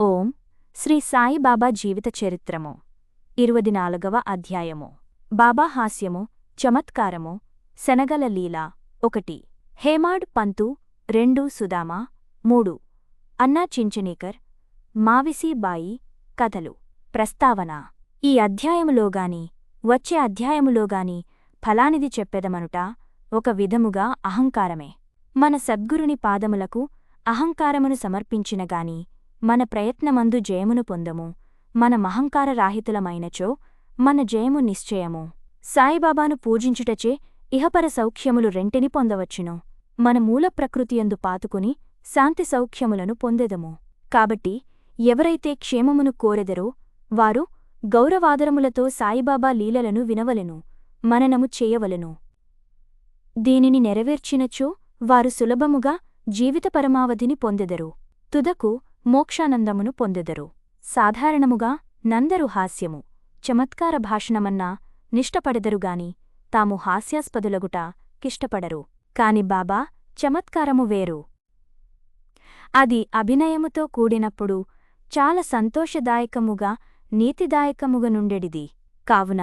ఓం శ్రీ సాయిబాబా జీవిత చరిత్రము. ఇరువది నాలుగవ అధ్యాయము. బాబా హాస్యము చమత్కారము శనగల లీల ఒకటి. హేమాడ్ పంతు రెండు సుదామా మూడు. అన్నా చించనీకర్ మావిసి బాయి కథలు ప్రస్తావన. ఈ అధ్యాయములోగాని వచ్చే అధ్యాయములోగాని ఫలానిది చెప్పెదమనుట ఒక విధముగా అహంకారమే. మన సద్గురుని పాదములకు అహంకారమును సమర్పించినగాని మన ప్రయత్నమందు జయమును పొందము. మన మహంకారరాహితులమైనచో మన జయము నిశ్చయము. సాయిబాబాను పూజించుటచే ఇహపర సౌఖ్యములు రెంటిని పొందవచ్చును. మన మూల ప్రకృతియందు పాతుకుని శాంతి సౌఖ్యములను పొందెదము. కాబట్టి ఎవరైతే క్షేమమును కోరెదరో వారు గౌరవాదరములతో సాయిబాబా లీలలను వినవలెను మననము చేయవలెను. దీనిని నెరవేర్చినచో వారు సులభముగా జీవిత పరమావధిని పొందెదరు. తుదకు మోక్షానందమును పొందెదరు. సాధారణముగా నందరు హాస్యము చమత్కార భాషణమన్నా నిష్టపడెదరుగాని తాము హాస్యాస్పదులగుట కిష్టపడరు. కాని బాబా చమత్కారము వేరు. అది అభినయముతో కూడినప్పుడు చాలా సంతోషదాయకముగా నీతిదాయకముగనుండెడిది కావున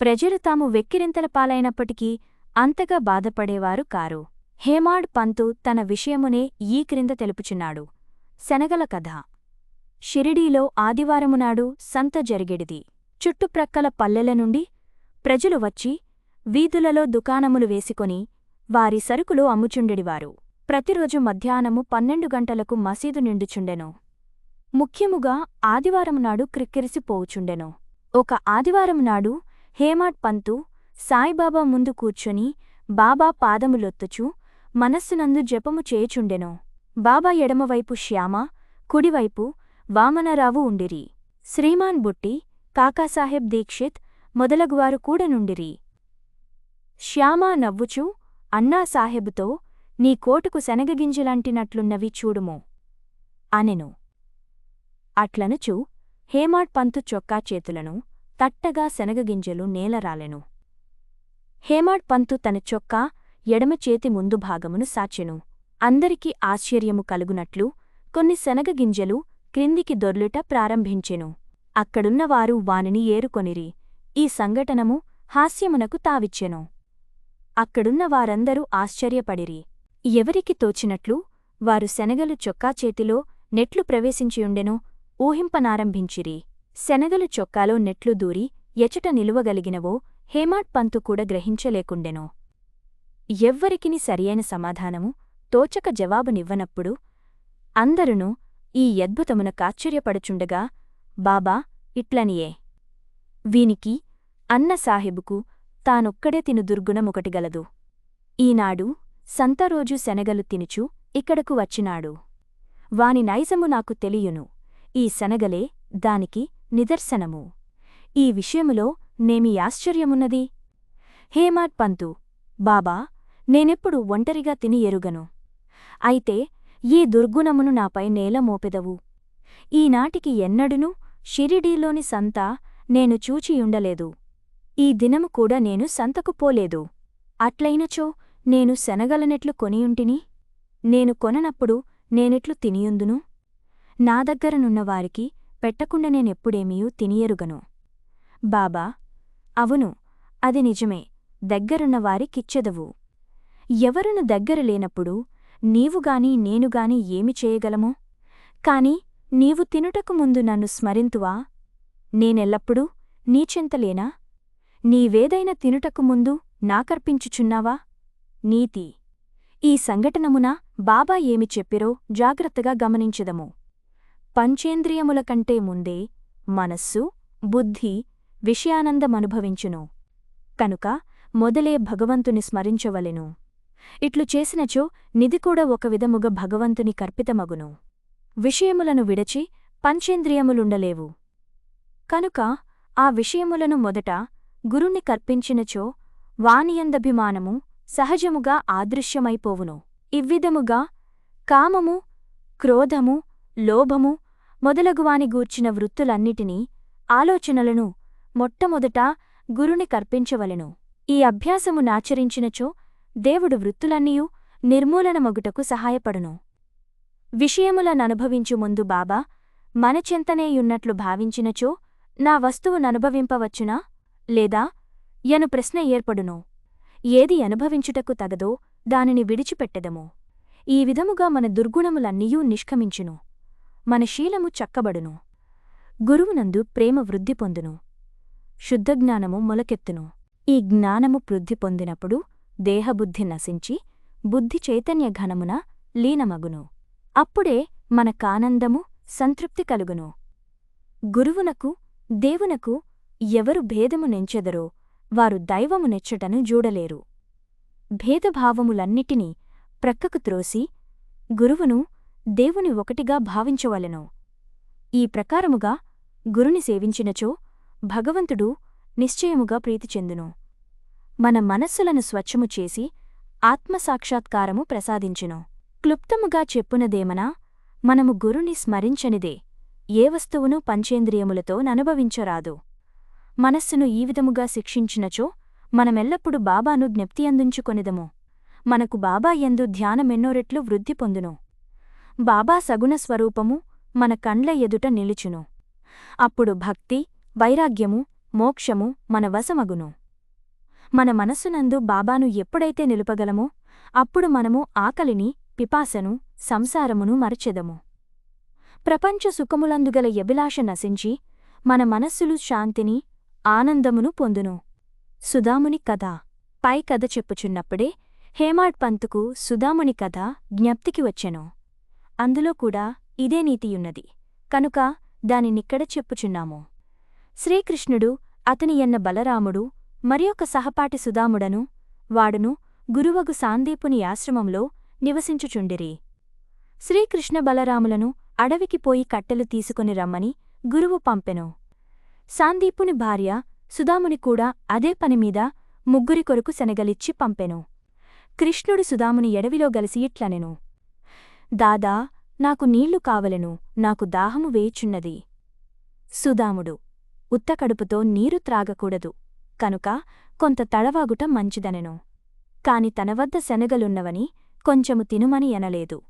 ప్రజలు తాము వెక్కిరింతల పాలైనప్పటికీ అంతగా బాధపడేవారు కారు. హేమాడ్ పంతు తన విషయమునే ఈ క్రింద తెలుపుచున్నాడు. శనగల కథ. షిరిడీలో ఆదివారమునాడు సంత జరిగెడిది. చుట్టుప్రక్కల పల్లెల నుండి ప్రజలు వచ్చి వీధులలో దుకాణములు వేసుకొని వారి సరుకులు అమ్ముచుండెడివారు. ప్రతిరోజు మధ్యాహ్నము పన్నెండు గంటలకు మసీదు నిండుచుండెను. ముఖ్యముగా ఆదివారమునాడు క్రిక్కిరిసిపోవుచుండెను ఒక ఆదివారమునాడు హేమాడ్ పంతు సాయిబాబా ముందు కూర్చొని బాబా పాదములొత్తుచు మనస్సునందు జపము చేయుచుండెను. బాబా ఎడమవైపు శ్యామ కుడివైపు వామనరావు ఉండిరి. శ్రీమాన్ బుట్టి కాకాసాహెబ్ దీక్షిత్ మొదలగువారు కూడా నుండిరి. శ్యామ నవ్వుచూ అన్నాసాహెబుతో నీ కోటుకు శనగగింజలంటినట్లున్నవి చూడుము. అనెను. అట్లనుచూ హేమాడ్ పంతు చొక్కా చేతులను తట్టగా శనగగింజలు నేలరాలెను. హేమాడ్ పంతు తన చొక్కా ఎడమ చేతి ముందు భాగమును సాచెను. అందరికీ ఆశ్చర్యము కలుగునట్లు కొన్ని శనగగింజలు క్రిందికి దొర్లుట ప్రారంభించెను. అక్కడున్నవారు వానిని ఏరుకొనిరి. ఈ సంఘటనము హాస్యమునకు తావిచ్చెను. అక్కడున్న వారందరూ ఆశ్చర్యపడిరి. ఎవరికి తోచినట్లు వారు శనగలు చొక్కా చేతిలో నెట్లు ప్రవేశించియుండెనో ఊహింపనారంభించిరి. శనగలు చొక్కాలో నెట్లు దూరి ఎచట నిలువగలిగినవో హేమాడ్ పంతు కూడా గ్రహించలేకుండెనో. ఎవ్వరికిని సరియైన సమాధానము తోచక జవాబునివ్వనప్పుడు అందరును ఈ అద్భుతమున కాశ్చర్యపడుచుండగా బాబా ఇట్లనియే. వీనికి అన్న సాహెబుకు తానొక్కడే తిను దుర్గుణమొకటి గలదు. ఈనాడు సంతరోజు శనగలు తినుచు ఇక్కడకు వచ్చినాడు. వాని నైజము నాకు తెలియును. ఈ శనగలే దానికి నిదర్శనము. ఈ విషయములో నేమి ఆశ్చర్యమున్నది? హేమాడ్ పంతు బాబా నేనెప్పుడు ఒంటరిగా తిని ఎరుగను. అయితే ఈ దుర్గుణమును నాపై నేల మోపెదవు. ఈనాటికి ఎన్నడునూ షిరిడీలోని సంత నేను చూచియుండలేదు ఈ దినము కూడా నేను సంతకు పోలేదు. అట్లయినచో నేను శనగలనెట్లు కొనియుంటిని? నేను కొననప్పుడు నేనెట్లు తినియుందును? నా దగ్గరనున్నవారికి పెట్టకుండా నేనెప్పుడేమీయూ తినియరుగను. బాబా అవును అది నిజమే దగ్గరున్నవారికిచ్చెదవు ఎవరును దగ్గర లేనప్పుడు నీవుగాని నేనుగాని ఏమి చేయగలము? కాని నీవు తినుటకు ముందు నన్ను స్మరింతువా? నేనెల్లప్పుడూ నీచెంతలేనా నీవేదైన తినుటకు ముందు నాకర్పించుచున్నావా? నీతి. ఈ సంఘటనమున బాబా ఏమి చెప్పిరో జాగ్రత్తగా గమనించదము. పంచేంద్రియముల కంటే ముందే మనస్సు బుద్ధి విషయానందమనుభవించును. కనుక మొదలే భగవంతుని స్మరించవలెను. ఇట్లు చేసినచో నిధి కూడా ఒక విధముగా భగవంతుని కర్పితమగును. విషయములను విడచి పంచేంద్రియములుండలేవు. కనుక ఆ విషయములను మొదట గురుణ్ణి కర్పించినచో వానియందభిమానము సహజముగా ఆదృశ్యమైపోవును. ఇవ్విధముగా కామము క్రోధము లోభము మొదలగువాని గూర్చిన వృత్తులన్నిటినీ ఆలోచనలను మొట్టమొదట గురుని కర్పించవలెను. ఈ అభ్యాసము నాచరించినచో దేవుడు వృత్తులన్నీయూ నిర్మూలనమగుటకు సహాయపడును. విషయములననుభవించు ముందు బాబా మనచెంతనేయున్నట్లు భావించినచో నా వస్తువుననుభవింపవచ్చునా లేదా? యను ప్రశ్న ఏర్పడును. ఏది అనుభవించుటకు తగదో దానిని విడిచిపెట్టెదము. ఈ విధముగా మన దుర్గుణములన్నీయూ నిష్కమించును మన శీలము చక్కబడును. గురువునందు ప్రేమ వృద్ధి పొందును. శుద్ధజ్ఞానము మొలకెత్తును. ఈ జ్ఞానము వృద్ధి పొందినప్పుడు దేహబుద్ధి నశించి బుద్ధి చైతన్య ఘనమున లీనమగును. అప్పుడే మనకానందము సంతృప్తి కలుగును. గురువునకు దేవునకు ఎవరు భేదము నెంచెదరో వారు దైవము నెచ్చటను జూడలేరు. భేదభావములన్నిటినీ ప్రక్కకు త్రోసి గురువును దేవుని ఒకటిగా భావించవలెను. ఈ ప్రకారముగా గురుని సేవించినచో భగవంతుడు నిశ్చయముగా ప్రీతిచెందును మన మనస్సులను స్వచ్ఛము చేసి ఆత్మసాక్షాత్కారము ప్రసాదించును. క్లుప్తముగా చెప్పునదేమనా? మనము గురుని స్మరించనిదే. ఏ వస్తువును పంచేంద్రియములతో ననుభవించరాదు. మనస్సును ఈ విధముగా శిక్షించినచో మనమెల్లప్పుడు బాబాను జ్ఞప్తియందుంచుకొనిదము. మనకు బాబా యందు ధ్యానమెన్నోరెట్లు వృద్ధి పొందును. బాబా సగుణ స్వరూపము మన కండ్ల ఎదుట నిలుచును. అప్పుడు భక్తి వైరాగ్యము మోక్షము మన వశమగును. మన మనస్సునందు బాబాను ఎప్పుడైతే నిలుపగలమో అప్పుడు మనము ఆకలిని పిపాసను సంసారమును మరచెదము. ప్రపంచ సుఖములందుగల ఎభిలాష నశించి మన మనస్సులు శాంతిని ఆనందమును పొందును. సుధాముని కథ. పై కథ చెప్పుచున్నప్పుడే హేమాడ్ పంతుకు సుధాముని కథ జ్ఞప్తికి వచ్చెను. అందులో కూడా ఇదే నీతియున్నది. కనుక దానినిక్కడ చెప్పుచున్నాము. శ్రీకృష్ణుడు అతని ఎన్న బలరాముడు మరియొక సహపాటి సుధాముడను వాడును గురువగు సాందీపుని ఆశ్రమంలో నివసించుచుండిరి. శ్రీకృష్ణ బలరాములను అడవికి పోయి కట్టెలు తీసుకుని రమ్మని గురువు పంపెను. సాందీపుని భార్య సుధాముని కూడా అదే పనిమీద ముగ్గురి కొరకు శనగలిచ్చి పంపెను. కృష్ణుడు సుధాముని ఎడవిలో గలిసి ఇట్లనెను. దాదా నాకు నీళ్ళు కావలెను నాకు దాహము వేయుచున్నది సుధాముడు ఉత్తకడుపుతో నీరు త్రాగకూడదు. కనుక కొంత తడవాగుట మంచిదనెను. కాని తనవద్ద శనగలున్నవని కొంచెము తినుమని ఎనలేదు.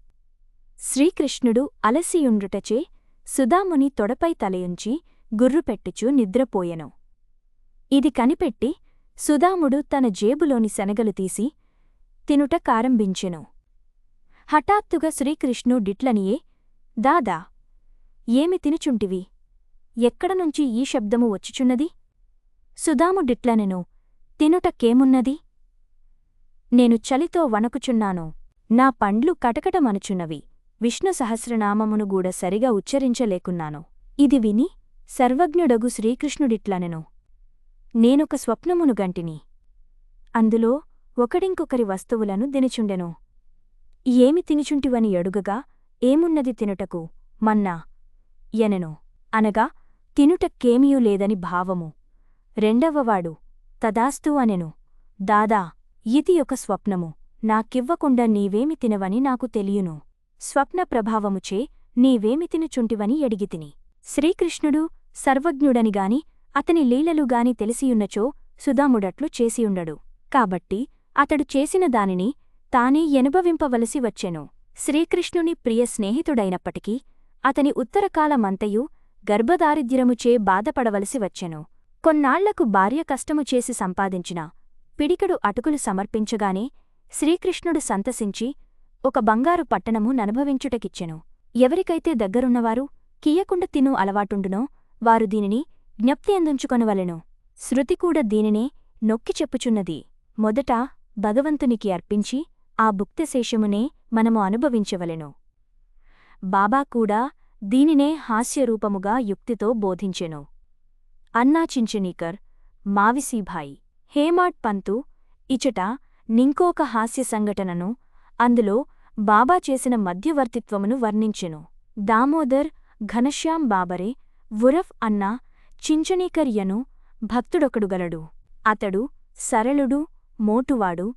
శ్రీకృష్ణుడు అలసియుండుటచే సుధాముని తొడపై తలయుంచి గుర్రుపెట్టుచూ నిద్రపోయెను. ఇది కనిపెట్టి సుధాముడు తన జేబులోని శనగలు తీసి తినుట కారంభించెను. హఠాత్తుగా శ్రీకృష్ణు డిట్లనియే దాదా ఏమి తినుచుంటివి? ఎక్కడనుంచి ఈ శబ్దము వచ్చుచున్నది? సుధాము డిట్లనెను తినుటకేమున్నది? నేను చలితో వణకుచున్నాను. నా పండ్లు కటకటమనుచున్నవి. విష్ణు సహస్రనామమును గూడ సరిగా ఉచ్చరించలేకున్నాను. ఇది విని సర్వజ్ఞుడగు శ్రీకృష్ణుడిట్లనెను నేనొక స్వప్నమును గంటిని. అందులో ఒకడింకొకరి వస్తువులను దినిచుండెను. ఏమి తినుచుంటివని అడుగగా ఏమున్నది తినుటకు? మన్నా ఎనెను. అనగా తినుటక్కేమియూ లేదని భావము. రెండవవాడు తదాస్తు అనెను. దాదా ఇది ఒక స్వప్నము. నాకివ్వకుండా నీవేమి తినవని నాకు తెలియును. స్వప్న ప్రభావముచే నీవేమి తినుచుంటివని ఎడిగితిని. శ్రీకృష్ణుడు సర్వజ్ఞుడనిగాని అతని లీలలుగాని తెలిసియున్నచో సుధాముడట్లు చేసియుండడు. కాబట్టి అతడు చేసిన దానిని తానే ఎనుభవింపవలసి వచ్చెను. శ్రీకృష్ణుని ప్రియ స్నేహితుడైనప్పటికీ అతని ఉత్తరకాలమంతయు గర్భదారిద్ర్యముచే బాధపడవలసి వచ్చెను. కొన్నాళ్ళకు భార్య కష్టము చేసి సంపాదించిన పిడికడు అటుకులు సమర్పించగానే శ్రీకృష్ణుడు సంతసించి ఒక బంగారు పట్టణము ననుభవించుటకిచ్చెను. ఎవరికైతే దగ్గరున్నవారు కియ్యకుండ తిను అలవాటుండునో వారు దీనిని జ్ఞప్తి అందించుకొనవలెను శృతికూడ దీనినే నొక్కి చెప్పుచున్నది. మొదట భగవంతునికి అర్పించి ఆ భుక్తశేషమునే మనము అనుభవించవలెను. బాబా కూడా దీనినే హాస్యరూపముగా యుక్తితో బోధించెను. అన్నా చించనీకర్ మావిసీభాయి హేమాట్ పంతు ఇచట నింకోక హాస్య సంఘటనను అందులో బాబా చేసిన మధ్యవర్తిత్వమును వర్ణించెను. దామోదర్ ఘనశ్యాం బాబరే వురఫ్ అన్న చించనీకర్యను భక్తుడొకడుగలడు అతడు సరళుడు మోటువాడు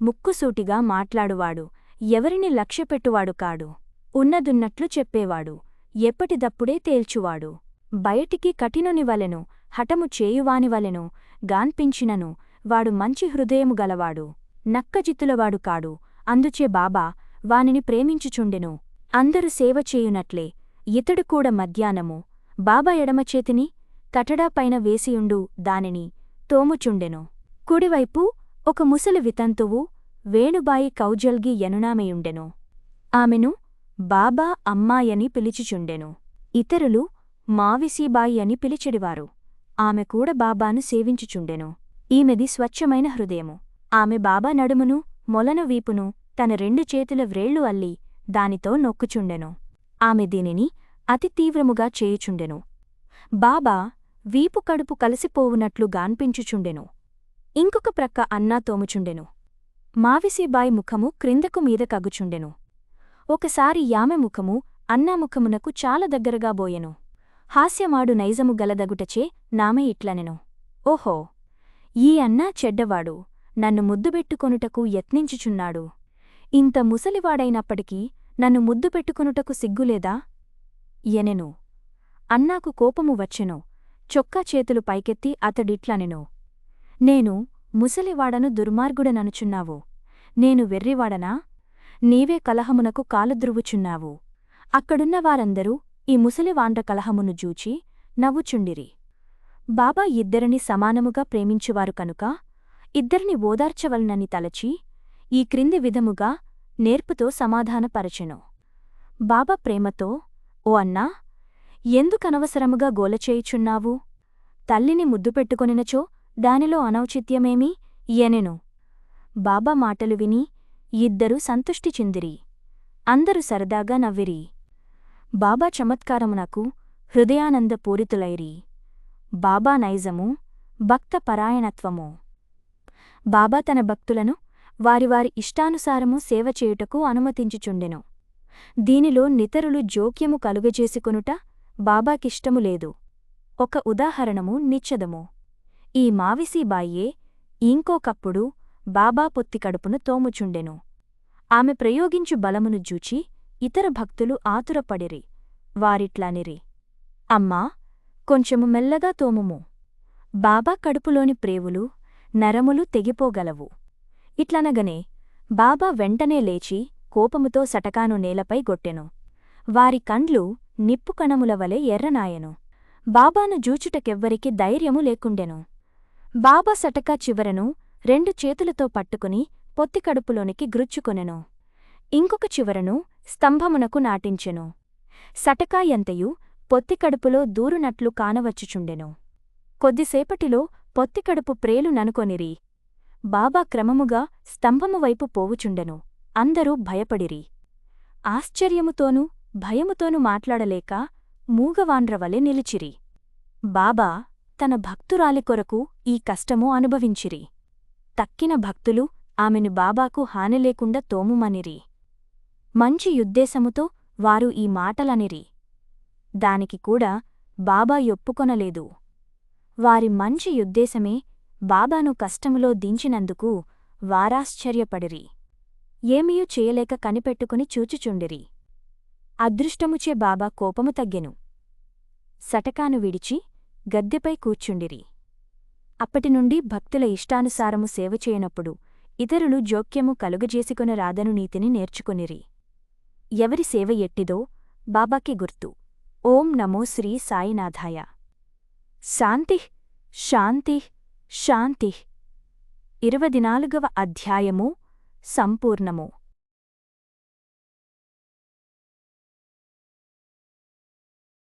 ముక్కుసూటిగా మాట్లాడువాడు ఎవరిని లక్ష్యపెట్టువాడు కాడు. ఉన్నదున్నట్లు చెప్పేవాడు ఎప్పటిదప్పుడే తేల్చువాడు. బయటికి కఠినునివలెను హఠము చేయువానివలెను గాన్పించినను. వాడు మంచి హృదయము గలవాడు నక్కజిత్తులవాడు కాడు. అందుచే బాబా వానిని ప్రేమించుచుండెను. అందరు సేవ చేయునట్లే. ఇతడు కూడా మధ్యాహ్నము. బాబా ఎడమచేతిని కటడాపైన వేసియుండు దానిని తోముచుండెను. కుడివైపు ఒక ముసలి వితంతువు వేణుబాయి కౌజల్గి యనునామెయుండెను. ఆమెను బాబా అమ్మాయని పిలిచిచుండెను. ఇతరులు మావిసీబాయి అని పిలిచెడివారు. ఆమె కూడా బాబాను సేవించుచుండెను. ఈమెది స్వచ్ఛమైన హృదయము. ఆమె బాబా నడుమును మొలను వీపును తన రెండు చేతుల వ్రేళ్ళు అల్లి దానితో నొక్కుచుండెను. ఆమె దీనిని అతి తీవ్రముగా చేయుచుండెను. బాబా వీపు కడుపు కలిసిపోవునట్లు గాన్పించుచుండెను. ఇంకొక ప్రక్క అన్నా తోముచుండెను. మావిసీబాయి ముఖము క్రిందకు మీద కగుచుండెను. ఒకసారి యామె ముఖము అన్నా ముఖమునకు చాలా దగ్గరగా బోయెను. హాస్యమాడు నైజము గలదగుటచే నామె ఇట్లనెను. ఓహో! ఈ అన్నా చెడ్డవాడు నన్ను ముద్దుబెట్టుకొనుటకు యత్నించుచున్నాడు. ఇంత ముసలివాడైనప్పటికీ నన్ను ముద్దు పెట్టుకొనుటకు సిగ్గులేదా? ఎనెను అన్నాకు కోపము వచ్చెను చొక్కా చేతులు పైకెత్తి అతడిట్లనెను. నేను ముసలివాడను దుర్మార్గుడననుచున్నావు. నేను వెర్రివాడనా? నీవే కలహమునకు కాలుద్రువుచున్నావు అక్కడున్న వారందరూ ఈ ముసలివాండ్ర కలహమును జూచి నవ్వుచుండిరి. బాబా ఇద్దరిని సమానముగా ప్రేమించువారు కనుక ఇద్దరిని ఓదార్చవలనని తలచి ఈ క్రింది విధముగా నేర్పుతో సమాధానపరచెను. బాబా ప్రేమతో ఓ అన్నా ఎందుకనవసరముగా గోలచేయుచున్నావు తల్లిని ముద్దు పెట్టుకొనినచో దానిలో అనౌచిత్యమేమి? ఎనెను. బాబా మాటలు విని ఇద్దరూ సంతుష్టి చెందిరి. అందరూ సరదాగా నవ్విరి. బాబా చమత్కారమునకు హృదయానంద పూరితులైరి బాబా నైజము భక్త పరాయణత్వము బాబా తన భక్తులను వారి వారి ఇష్టానుసారము సేవ చేయుటకు అనుమతించుచుండెను. దీనిలో నితరులు జోక్యము కలుగజేసుకొనుట బాబాకిష్టము లేదు. ఒక ఉదాహరణము నిచ్చదము ఈ మావిసీబాయే ఇంకోకప్పుడు బాబా పొత్తి కడుపును తోముచుండెను. ఆమె ప్రయోగించు బలమును జూచి ఇతర భక్తులు ఆతురపడిరి వారిట్లానిరి. అమ్మా కొంచెము మెల్లగా తోముము. బాబా కడుపులోని ప్రేవులు నరములు తెగిపోగలవు. ఇట్లనగనే బాబా వెంటనే లేచి కోపముతో సటకాను నేలపై గొట్టెను. వారి కండ్లు నిప్పుకణముల వలె ఎర్రనాయెను. బాబాను జూచుటకెవ్వరికి ధైర్యము లేకుండెను. బాబా సటకా చివరను రెండు చేతులతో పట్టుకుని పొత్తికడుపులోనికి గ్రుచ్చుకొనెను ఇంకొక చివరను స్తంభమునకు నాటించెను. సటకాయంతయు పొత్తికడుపులో దూరునట్లు కానవచ్చుచుండెను. కొద్దిసేపటిలో పొత్తికడుపు ప్రేలు ననుకొనిరి. బాబా క్రమముగా స్తంభమువైపు పోవుచుండెను. అందరూ భయపడిరి. ఆశ్చర్యముతోనూ భయముతోనూ మాట్లాడలేక మూగవాండ్రవలె నిలిచిరి. బాబా తన భక్తురాలి కొరకు ఈ కష్టము అనుభవించిరి. తక్కిన భక్తులు ఆమెను బాబాకు హాని లేకుండా తోముమనిరి. మంచి యుద్దేశముతో వారు ఈ మాటలనిరి. దానికి కూడా బాబా ఒప్పుకొనలేదు. వారి మంచి యుద్దేశమే బాబాను కష్టములో దించినందుకు వారాశ్చర్యపడిరి. ఏమీయూ చేయలేక కనిపెట్టుకుని చూచుచుండిరి. అదృష్టముచే బాబా కోపము తగ్గెను. సటకాను విడిచి గద్దెపై కూర్చుండిరి. అప్పటినుండి భక్తుల ఇష్టానుసారము సేవ చేయనప్పుడు ఇతరులు జోక్యము కలుగజేసుకొన రాదను నీతిని నేర్చుకొనిరి. ఎవరి సేవ ఎట్టిదో బాబాకి గుర్తు. ఓం నమో శ్రీ సాయినాథాయ. శాంతి శాంతి శాంతి. ఇరవది నాలుగవ అధ్యాయము సంపూర్ణము.